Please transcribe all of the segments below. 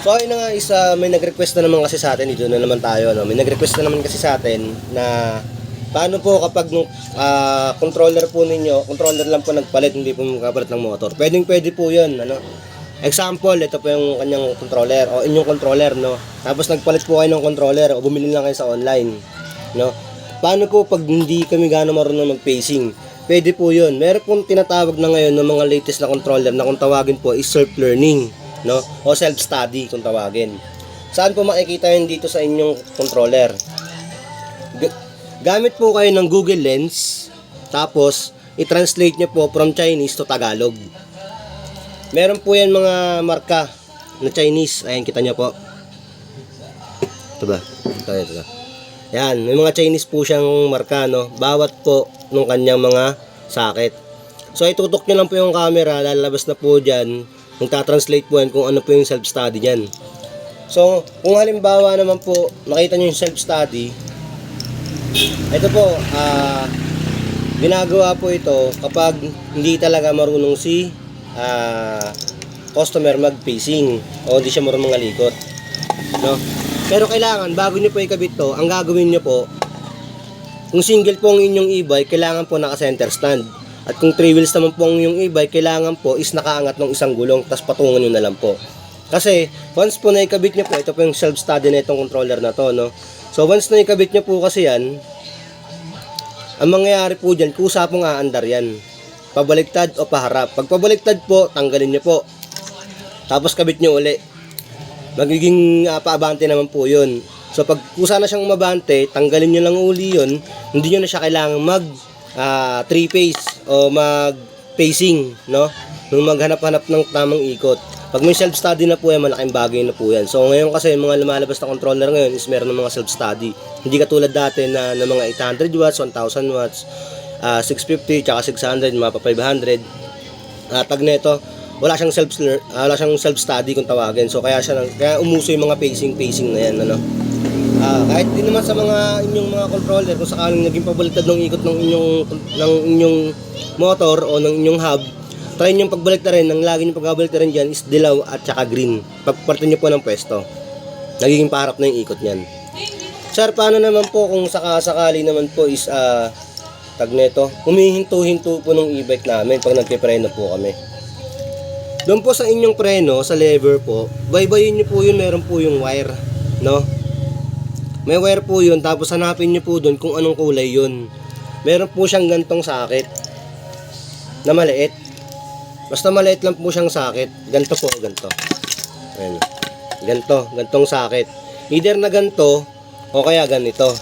So ayun na nga isa may nag-request na naman kasi sa atin dito na naman tayo no. May nag-request na naman kasi sa atin na paano po kapag ah, controller po ninyo, controller lang po nagpalit hindi po magpapalit ng motor. Pwedeng pwede po 'yun ano. Example, ito po yung kanyang controller o inyong controller no. Tapos nagpalit po kayo ng controller o bumili lang kayo sa online no. Paano po pag hindi kami gaano marunong mag-pacing? Pwede po 'yun. Meron pong tinatawag na ngayon ng mga latest na controller na kung tawagin po is self-learning no? O self-study kung tawagin. Saan po makikita yun dito sa inyong controller? G- gamit po kayo ng Google Lens, tapos i-translate nyo po from Chinese to Tagalog. Meron po yan mga marka na Chinese. Ayan, kita nyo po. Ito ba? Ito, ito, ito. Yan, may mga Chinese po siyang marka, no? Bawat po nung kanyang mga sakit. So, itutok nyo lang po yung camera, lalabas na po dyan, magta-translate po yan kung ano po yung self-study niyan. So, kung halimbawa naman po, nakita nyo yung self-study, ito po, ah, ginagawa po ito kapag hindi talaga marunong si ah, customer mag-pacing o hindi siya marunong malikot. No? Pero kailangan, bago nyo po ikabit to, ang gagawin nyo po, kung single po ang inyong e-bike, kailangan po naka-center stand. At kung three wheels naman po ang inyong e-bike, kailangan po is nakaangat ng isang gulong, tapos patungan nyo na lang po. Kasi, once po na ikabit nyo po, ito po yung self-study na itong controller na to, no? So, once na ikabit nyo po kasi yan, ang mangyayari po dyan, kusa pong aandar yan. Pabaliktad o paharap. Pag pabaliktad po, tanggalin nyo po. Tapos kabit nyo uli. Magiging uh, paabante naman po yun. So pag kusa na siyang umabante, tanggalin nyo lang uli yun. Hindi nyo na siya kailangan mag ah, three phase o mag pacing, no? Nung maghanap-hanap ng tamang ikot. Pag may self-study na po yan, malaking bagay na po yan. So ngayon kasi yung mga lumalabas na controller ngayon is meron ng mga self-study. Hindi katulad dati na ng mga 800 watts, 1000 watts, ah, 650, tsaka 600, mga pa 500. At pag neto, wala siyang self wala siyang self study kung tawagin. So kaya siya nang- kaya umuso yung mga pacing pacing na yan ano. Ah, kahit din naman sa mga inyong mga controller kung sakaling naging pabaliktad ng ikot ng inyong ng inyong motor o ng inyong hub, try niyo pagbalik na rin, ang lagi niyo pagbalik rin diyan is dilaw at saka green. Pagpartin niyo po ng pwesto. Nagiging parap na yung ikot niyan. Sir, paano naman po kung sakasakali naman po is ah tag neto, humihinto-hinto po ng e-bike namin pag nagpipreno po kami. Doon po sa inyong preno, sa lever po, baybayin nyo po yun, meron po yung wire, no? May wire po yun, tapos hanapin nyo po doon kung anong kulay yun. Meron po siyang gantong sakit, na maliit. Basta maliit lang po siyang sakit, ganto po, ganto. Ayan. Ganto, gantong sakit. Either na ganto, o kaya ganito,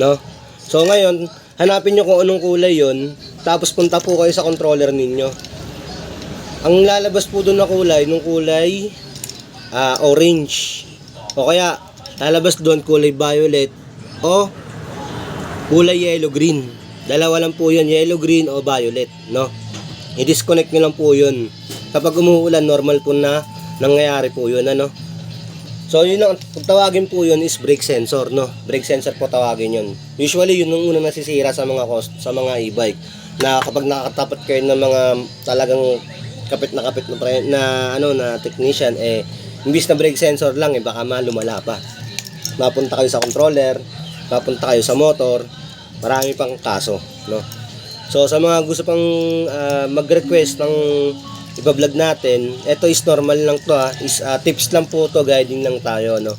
no? So ngayon, hanapin nyo kung anong kulay yun, tapos punta po kayo sa controller ninyo. Ang lalabas po doon na kulay, nung kulay ah, orange. O kaya, lalabas doon kulay violet o kulay yellow green. Dalawa lang po yun, yellow green o violet, no? I-disconnect nyo lang po yun. Kapag umuulan, normal po na nangyayari po yun, ano? So, yun ang tawagin po yun is brake sensor, no? Brake sensor po tawagin yun. Usually, yun ang unang nasisira sa mga cost, sa mga e-bike. Na kapag nakatapat kayo ng mga talagang kapit na kapit na, na ano na technician eh imbis na brake sensor lang eh baka ma lumala pa. Mapunta kayo sa controller, mapunta kayo sa motor, marami pang kaso, no? So sa mga gusto pang ah, mag-request ng iba-vlog natin, ito is normal lang to ah, is ah, tips lang po to, guiding lang tayo, no?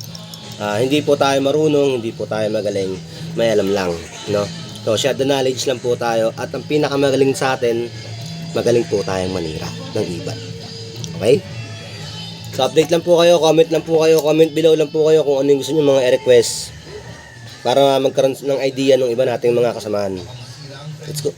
Ah, hindi po tayo marunong, hindi po tayo magaling, may alam lang, no? So, share the knowledge lang po tayo at ang pinakamagaling sa atin, magaling po tayong manira ng iba. Okay? So, update lang po kayo, comment lang po kayo, comment below lang po kayo kung ano yung gusto nyo mga request para magkaroon ng idea ng iba nating mga kasamahan. Let's go.